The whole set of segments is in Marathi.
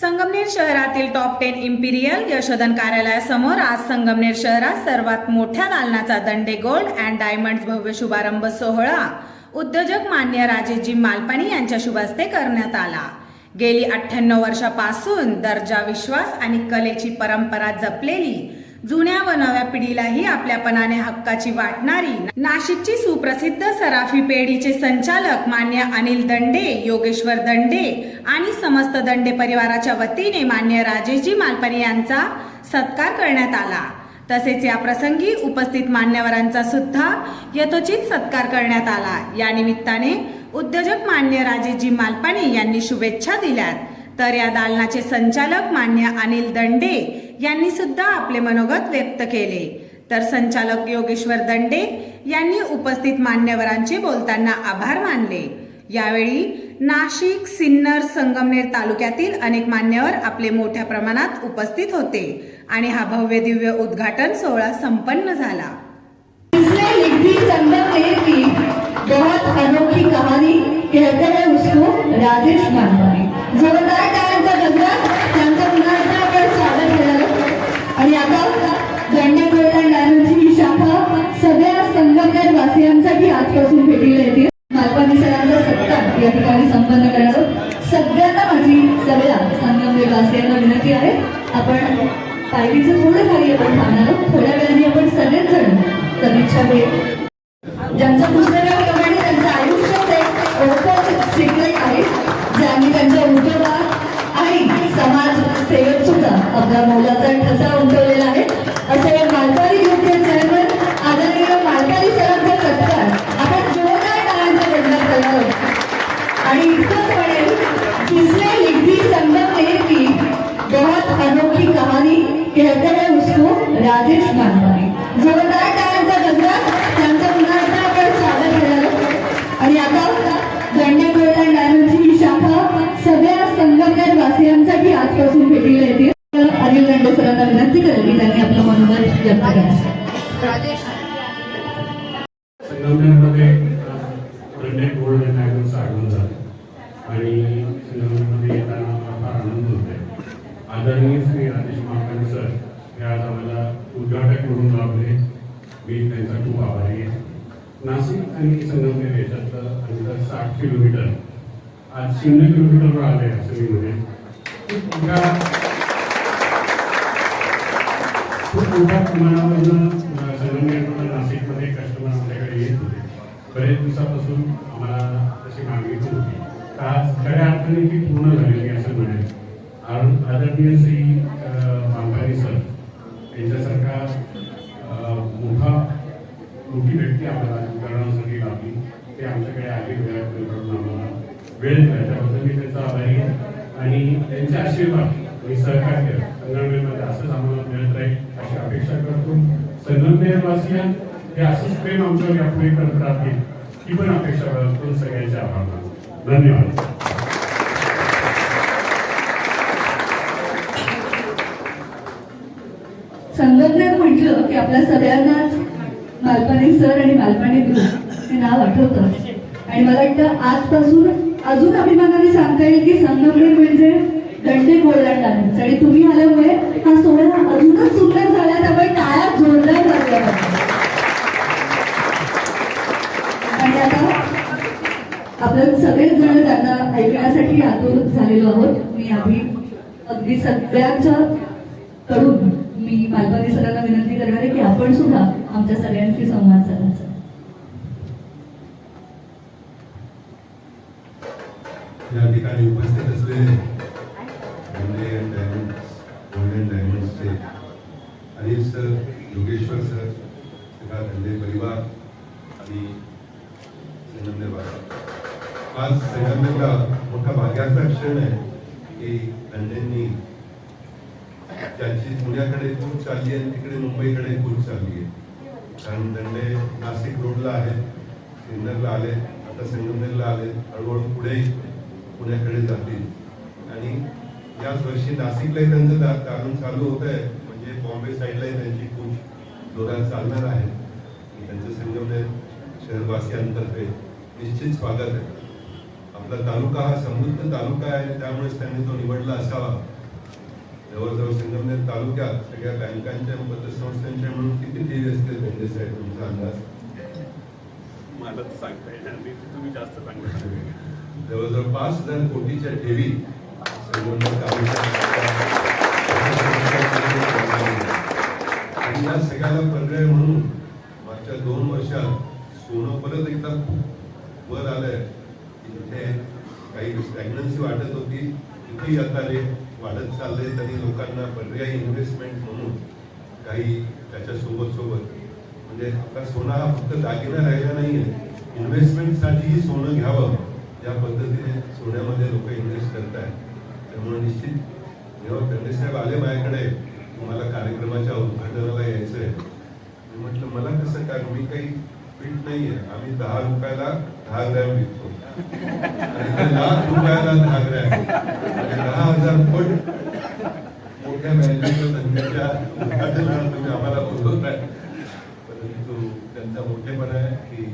संगमनेर शहरातील टॉप टेन इम्पिरियल यशोधन कार्यालयासमोर आज संगमनेर शहरात सर्वात मोठ्या दालनाचा दंडे गोल्ड अँड डायमंड्स भव्य शुभारंभ सोहळा. उद्योजक मान्य राजेशजी मालपाणी यांच्या शुभ हस्ते करण्यात आला. गेली अठ्ठ्याण्णव वर्षापासून दर्जा विश्वास आणि कलेची परंपरा जपलेली जुन्या व नव्या पिढीलाही आपल्यापणाने हक्काची वाटणारी नाशिकची सुप्रसिद्ध सराफी पेढीचे संचालक मान्य अनिल दंडे योगेश्वर दंडे आणि समस्त दंडे परिवाराच्या वतीने मान्य राजेशजी मालपाणी यांचा सत्कार करण्यात आला. तसेच या प्रसंगी उपस्थित मान्यवरांचा सुद्धा यथोचित सत्कार करण्यात आला. या निमित्ताने उद्योजक मान्य राजेशजी मालपाणी यांनी शुभेच्छा दिल्यात. तर या दालनाचे संचालक मान्य अनिल दंडे यांनी सुद्धा आपले मनोगत व्यक्त केले. तर संचालक योगेश्वर दंडे यांनी उपस्थित मान्यवरांचे बोलताना आभार मानले. यावेळी नाशिक सिन्नर संगमनेर तालुक्यातील अनेक मान्यवर आपले मोठ्या प्रमाणात उपस्थित होते आणि हा भव्य दिव्य उद्घाटन सोहळा संपन्न झाला. बहुत अनोखी कहानी कहते हैं उसको राजेश मानवानी। जोरदार टाळ्यांचा गजरा. त्यांचं पुन्हा एकदा आपण स्वागत केलं आणि आता दंडे गोल्डन डायमंडची ही शाखा सगळ्या संगमनेर वासियांसाठी आजपासून भेटीला येते. मालपानी सरांचा सत्कार या ठिकाणी संपन्न करणार सगळ्यांना माझी सगळ्या संगमनेर वासियांना विनंती आहे. आपण पायरीचं थोडं खाली आपण थांबणार थोड्या वेळाने आपण सगळेच जण सदिच्छा भेट ज्यांचा पुस्तकाप्रमाणे आपला मोलाचा ठसा उमटवलेला आहे. असं या मालकारी ग्रुपचे चेअरमन आदरणीय मालकारी सरांचा सत्कार. आपण जोरदार टाळ्यांचा गजरात करणार आहोत. आणि इतकंच म्हणेल जिसने लिखी संगमनेर की बहुत अनोखी कहाणी कहते हैं उसको राजेश मानवानी जोरदार टाळांचा गजरात त्यांचं पुन्हा एकदा आपण स्वागत करणार आहोत. आणि आता दंडे गोल्डन डायमंडची ही शाखा सगळ्या संगमनेर वासियांसाठी आजपासून भेटीला येते. मनोगत संगमनेरमध्ये दंडे गोल्ड अँड डायमंडचं आढळून झालं. आणि संगमनेरमध्ये येताना मला फार आनंद होत आहे आदरणीय श्री राजेश मालकानी सर हे आज आम्हाला उद्घाटक म्हणून लाभले. मी त्यांचा खूप आभारी आहे. नाशिक आणि संगमनेर याच्यातलं अंतर साठ किलोमीटर. आज शून्य किलोमीटरवर आले असं मी म्हणेन खूप मोठ्या खूप मोठ्या नाशिकमध्ये कस्टमर आपल्याकडे येत होते. बरेच दिवसापासून आम्हाला तशी मागणी होती. आज खऱ्या अर्थाने ती पूर्ण झालेली असं म्हणेल आदरणीय श्री मांगारी सर यांच्यासारखा अ, मोठा मोठी व्यक्ती आम्हाला राजकारणासाठी लाभली ते आमच्याकडे आले वेळा करून आम्हाला वेळ दिला त्याबद्दल मी त्यांचा आभारी आहे आणि त्यांचे आशीर्वाद आणि सहकार्य संगमनेरमध्ये असंच आम्हाला मिळत राहील अशी अपेक्षा करतो संगमनेरवासियां हे असंच प्रेम आमच्यावर यापुढे करत राहतील ही पण अपेक्षा बाळगतो सगळ्यांचे आभार धन्यवाद. संगमनेर म्हटलं की आपल्या सगळ्यांनाच मालपाणी सर आणि मालपाणी ग्रुप हे नाव आठवतं. आणि मला वाटतं आजपासून अजून अभिमानाने सांगता येईल की संगमनेर म्हणजे दंडे गोल्डन डायमंड्स आणि तुम्ही आल्यामुळे हा सोहळा अजूनच सुंदर झाला त्यामुळे टाळ्या जोरदार लागल्या आणि आता आपण सगळेच जण त्यांना ऐकण्यासाठी आतुर झालेलो आहोत. मी आम्ही अगदी सगळ्यांच्या कडून मी मालपानी सरांना विनंती करणार आहे की आपण सुद्धा आमच्या सगळ्यांशी संवाद साधायचा. या ठिकाणी उपस्थित असलेले वाला मोठा भाग्याचा क्षण आहे की धंदेंनी त्यांची पुण्याकडे खूप चालली आहे तिकडे मुंबईकडे खूप चालली आहे कारण धंदे नाशिक रोडला आहेत सिन्नरला आले आता संगमनेरला आले हळूहळू पुढे पुण्याकडे जातील आणि याच वर्षी नाशिकलाही त्यांचं दा- चालू होत आहे म्हणजे बॉम्बे साईडलाही त्यांची खूप जोरात चालणार आहे त्यांचं संगमनेर शहरवासियांतर्फे निश्चित स्वागत आहे आपला तालुका हा समृद्ध तालुका आहे त्यामुळेच त्यांनी तो निवडला असावा. जवळजवळ संगमनेर तालुक्यात सगळ्या बँकांच्या पतसंस्थांच्या म्हणून किती ठेवी असते भेंडे साहेब तुमचा अंदाज? मला सांगता येणार नाही. तुम्ही जास्त सांगता जवळजवळ पाच हजार कोटीच्या ठेवी संगमनेर तालुक्यात आणि या सगळ्याला पर्याय म्हणून मागच्या दोन वर्षात सोनं परत एकदा खूप वर आलंय. तिथे काही स्टॅग्नन्सी वाटत होती तिथेही आता रेट वाढत चालले तरी लोकांना पर्यायी इन्व्हेस्टमेंट म्हणून काही त्याच्यासोबत सोबत म्हणजे आता सोना हा फक्त दागिना राहिला नाहीये. इन्व्हेस्टमेंटसाठीही सोनं घ्यावं ज्या पद्धतीने सोन्यामध्ये लोक इन्व्हेस्ट करत आहेत त्यामुळे निश्चित जेव्हा खंडे साहेब आले माझ्याकडे तुम्हाला कार्यक्रमाच्या उद्घाटनाला यायचंय. मी म्हटलं मला कसं काय? मी काही पीठ आहे आम्ही दहा रुपयाला दहा ग्रॅम विकतो. लाख रुपयाला दहा आहे. म्हणजे दहा हजार पट मोठ्या मॅनेजमेंट धंद्याच्या उद्घाटनाला तुम्ही म्हणजे आम्हाला बोलवत नाही. परंतु त्यांचा मोठेपणा आहे की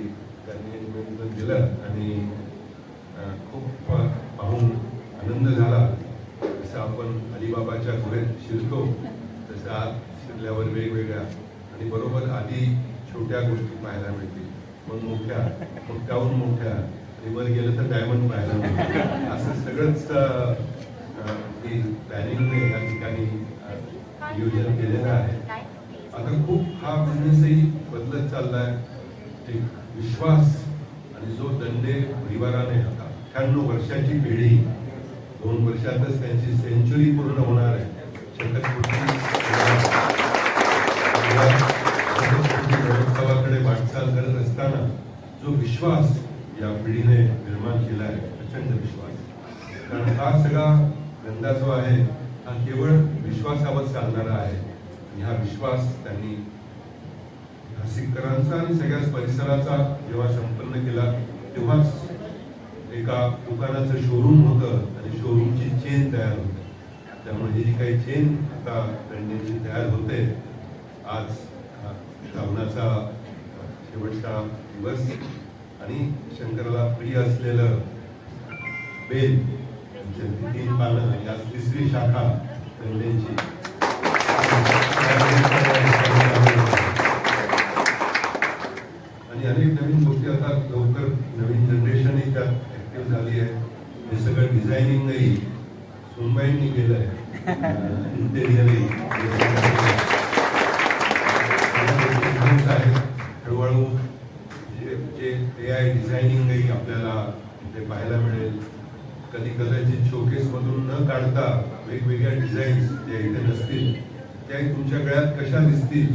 त्यांनी निमंत्रण दिलं आणि खूप पाहून आनंद झाला. जसं आपण अलिबाबाच्या गुहेत शिरतो तसं आत शिरल्यावर वेगवेगळ्या आणि बरोबर आधी छोट्या गोष्टी पाहायला मिळतील. मग मोठ्या मग त्याहून मोठ्या. वर गेलं तर डायमंड पाहायला असं सगळंच प्लॅनिंगने या ठिकाणी नियोजन केलेलं आहे. आता खूप हा बिझनेसही बदलत चालला आहे एक विश्वास आणि जो दंडे परिवाराने आता अठ्ठ्याण्णव वर्षाची पिढी दोन वर्षातच त्यांची सेंचुरी पूर्ण होणार आहे. शतकोटी महोत्सवाकडे वाटचाल करत असताना जो विश्वास या पिढीने निर्माण केला आहे. प्रचंड विश्वास. कारण हा सगळा धंदा जो आहे हा केवळ विश्वासावर चालणारा आहे. आणि हा विश्वास त्यांनी नाशिककरांचा आणि सगळ्याच परिसराचा जेव्हा संपन्न केला तेव्हाच एका दुकानाचं शोरूम होतं आणि शोरूमची चेन तयार होते. त्यामुळे ही जी काही चेन आता त्यांनी तयार होते आज श्रावणाचा शेवटचा दिवस. आणि शंकराला प्रिय असलेलं बेल म्हणजे तीन पानं आणि आज तिसरी शाखा ट्रेंडिंगची आणि अनेक नवीन गोष्टी आता लवकर नवीन जनरेशनही त्यात ऍक्टिव्ह झाली आहे. हे सगळं डिझायनिंगही सोनबाईंनी केलं आहे इंटेरियरही हळूहळू म्हणजे जे ए आय डिझायनिंगही आपल्याला ते पाहायला मिळेल. कधी कदाचित शोकेस मधून न काढता वेगवेगळ्या डिझाईन्स ज्या इथे नसतील त्या तुमच्या गळ्यात कशा दिसतील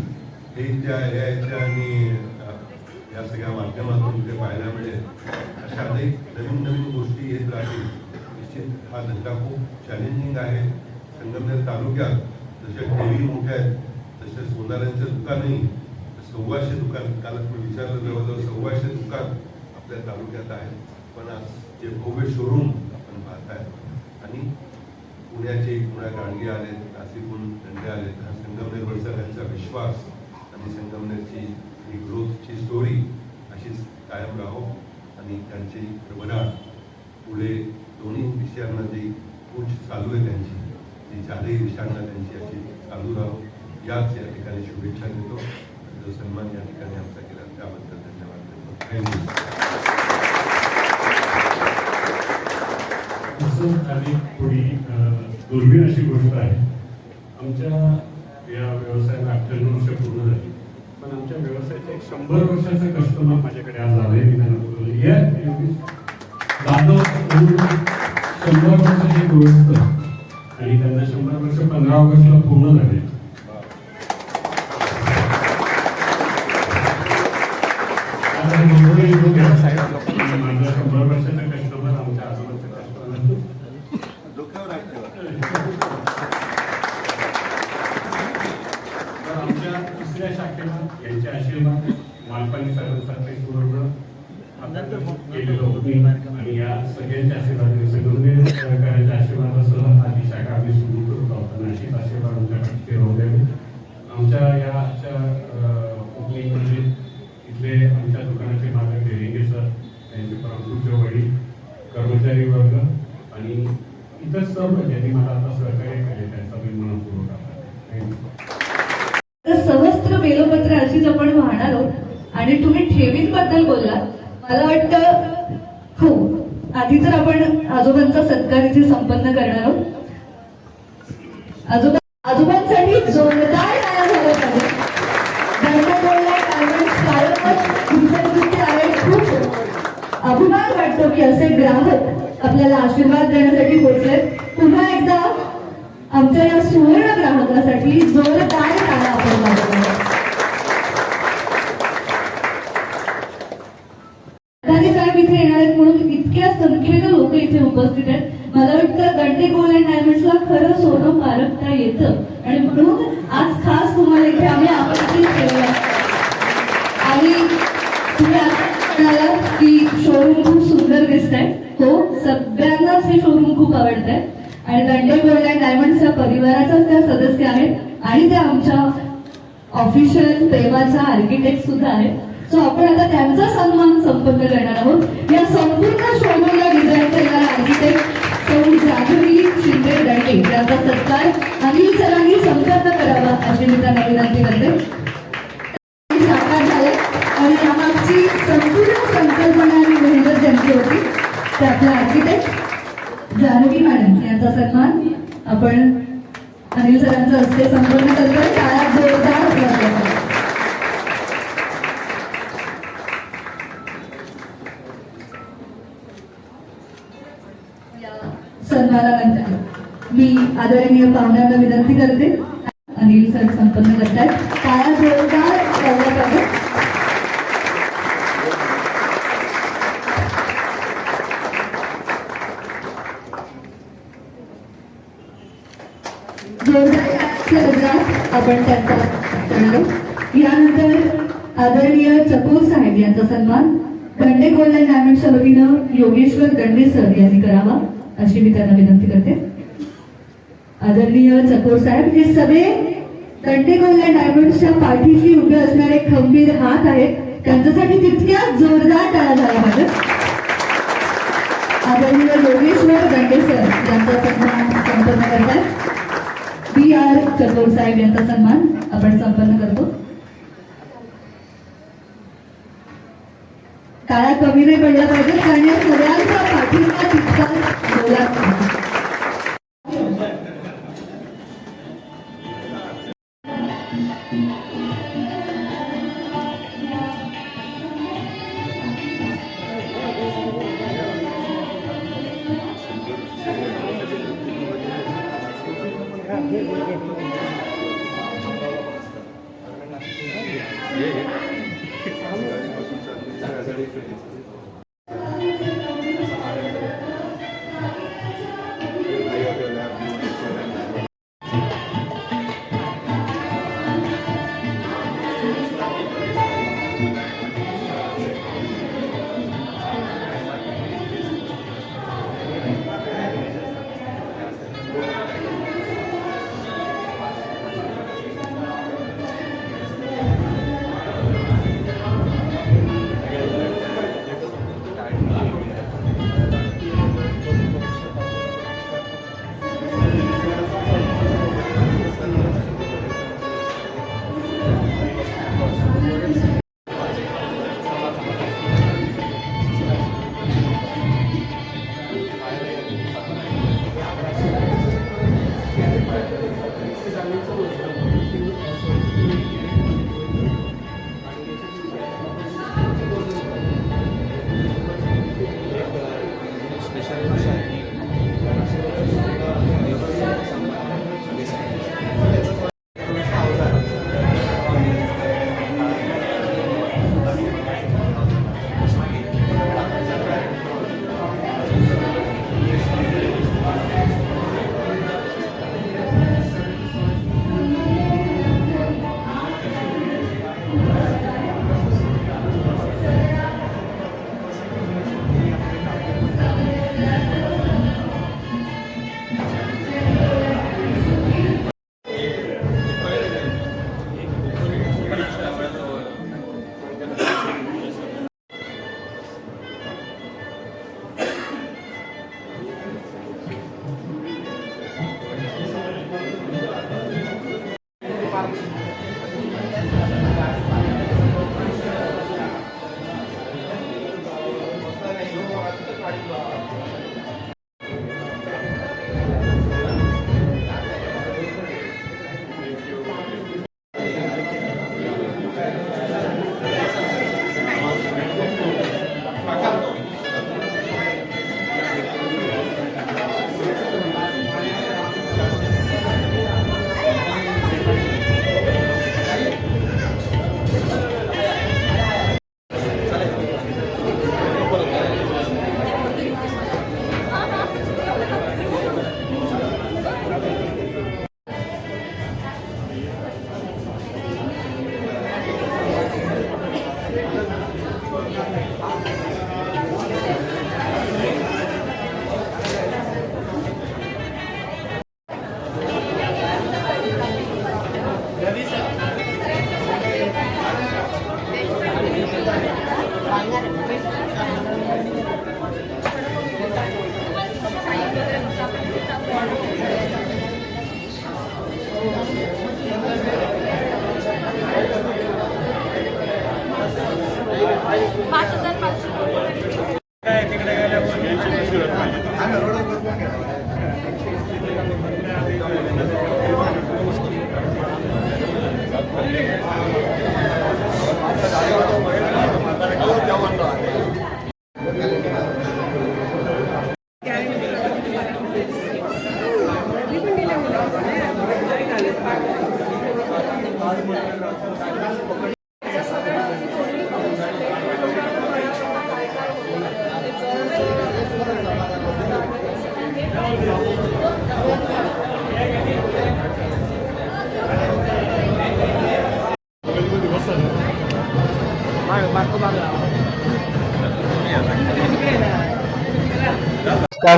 हे त्या ए आयच्या आणि या सगळ्या माध्यमातून ते पाहायला मिळेल. अशा अनेक नवीन नवीन गोष्टी येत राहतील. निश्चित हा धंदा खूप चॅलेंजिंग आहे. संगमनेर तालुक्यात जशा ठेवी मोठ्या आहेत तसे सोनारांचं दुकानही सव्वाशे दुकान कालच मी विचारलं जवळजवळ सव्वाशे दुकान आपल्या तालुक्यात आहे पण आज जे भव्य शोरूम आपण पाहताय आणि पुण्याचे पुण्या गाडगे आले नाशिकहून दंडे आले हा संगमनेरवरचा त्यांचा विश्वास आणि संगमनेरची ही ग्रोथची स्टोरी अशीच कायम राहो आणि त्यांची प्रबळा पुढे दोन्ही विषयांना जी पूछ चालू आहे त्यांची ती चारही विषयांना त्यांची अशी चालू राहो. याच या ठिकाणी शुभेच्छा देतो. जो सन्मान या ठिकाणी आमचा केला त्याबद्दल धन्यवाद देतो थँक्यू आणि थोडी दुर्मिळ अशी गोष्ट आहे आमच्या या व्यवसायाला अठ्ठ्याण्णव वर्ष पूर्ण झाली पण आमच्या व्यवसायाचे एक शंभर वर्षाचं कस्टमर माझ्याकडे आज आलंय मी तर आमच्या दुसऱ्या शाखेला यांचे आशीर्वाद मालपाणी सर्वांसाठी सुवर्ण आपण केलेलं आणि या सगळ्यांच्या समस्त मला बेलपत्र अशीच आपण वाहणार आहोत आणि तुम्ही ठेवींबद्दल बोललात मला वाटतं हो आधी तर आपण आजोबांचा सत्कार इथे संपन्न करणार आहोत. आजोबा आजोबांसाठी जोरदार झाला पाहिजे. त्यांना बोलला कारण कारण अभिमान वाटतो की असे ग्राहक आपल्याला आशीर्वाद देण्यासाठी पोहोचले पुन्हा एकदा आमच्या या सुवर्ण ग्राहकासाठी जोरदार टाळ्या आपण साहेब इथे येणार आहेत म्हणून इतक्या संख्येनं लोक इथे उपस्थित आहेत. मला वाटतं गड्डे गोल अँड डायमंड्सला खरं सोनं पारखता येतं आणि म्हणून आज खास तुम्हाला इथे आम्ही आमंत्रित केलेलं आहे. आणि तुम्ही आता म्हणाला की शोरूम खूप सुंदर दिसत आहे हो सगळ्यांनाच हे शोरूम खूप आवडत आहे आणि दंडे गोल्ड अँड डायमंड्स या परिवाराचाच त्या सदस्य आहेत आणि त्या आमच्या ऑफिशियल आर्किटेक्ट सुद्धा आहे. सो आपण आता त्यांचा सन्मान संपन्न करणार आहोत. या संपूर्ण शोरूमला डिझाईन करणारा आर्किटेक्ट सौ जाधवी शिंदे दंडे यांचा सत्कार अनिल सरांनी संपन्न करावा अशी मी त्यांना विनंती करते. साकार झाले आणि यामागची संपूर्ण संकल्पना आणि मेहनत ज्यांची होती ते आपला आर्किटेक्ट जानवी मॅडम यांचा सन्मान आपण अनिल सरांचं हस्ते संपन्न करतोय. काळात जोरदार सन्मानानंतर मी आदरणीय पाहुण्यांना विनंती करते. अनिल सर संपन्न करतायत. काळा जोरदार वाजवत आहेत. आपण त्यांचा यानंतर आदरणीय चकोर साहेब यांचा सन्मान. दंडे गोल्डन डायमंडच्या वतीनं योगेश्वर दंडे सर यांनी करावा. अशी मी त्यांना विनंती करते. आदरणीय चकोर साहेब हे सगळे दंडे डायमंडच्या पाठीशी उभे असणारे खंबीर हात आहेत. त्यांच्यासाठी तितक्या जोरदार टाळा झाला पाहिजे आदरणीय योगेश्वर दंडे सर यांचा सन्मान संपन्न करतात बी आर चकोर साहेब यांचा सन्मान आपण संपन्न करतो. काळा कमी नाही पडला पाहिजे कारण या सगळ्यांचा पाठिंबा तितका जोरात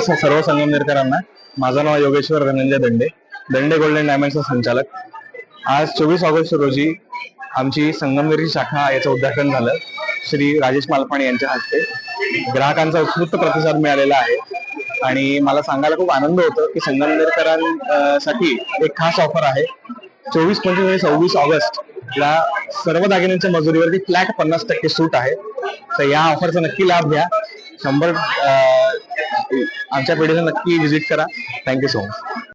सर्व संगमनेरकरांना माझं नाव योगेश्वर धनंजय दंडे. दंडे गोल्डन डायमंडचा संचालक. आज चोवीस ऑगस्ट रोजी आमची संगमनेरची शाखा याचं उद्घाटन झालं. श्री राजेश मालपाणी यांच्या हस्ते. ग्राहकांचा उत्स्फूर्त प्रतिसाद मिळालेला आहे. आणि मला सांगायला खूप आनंद होतो की संगमनेरकरांसाठी एक खास ऑफर आहे. चोवीस पंचवीस आणि सव्वीस ऑगस्ट ला सर्व दागिन्यांच्या मजुरीवरती फ्लॅट पन्नास टक्के सूट आहे. तर या ऑफरचा नक्की लाभ घ्या. शंभर आमच्या पिढीला नक्की व्हिजिट करा. Thank you so much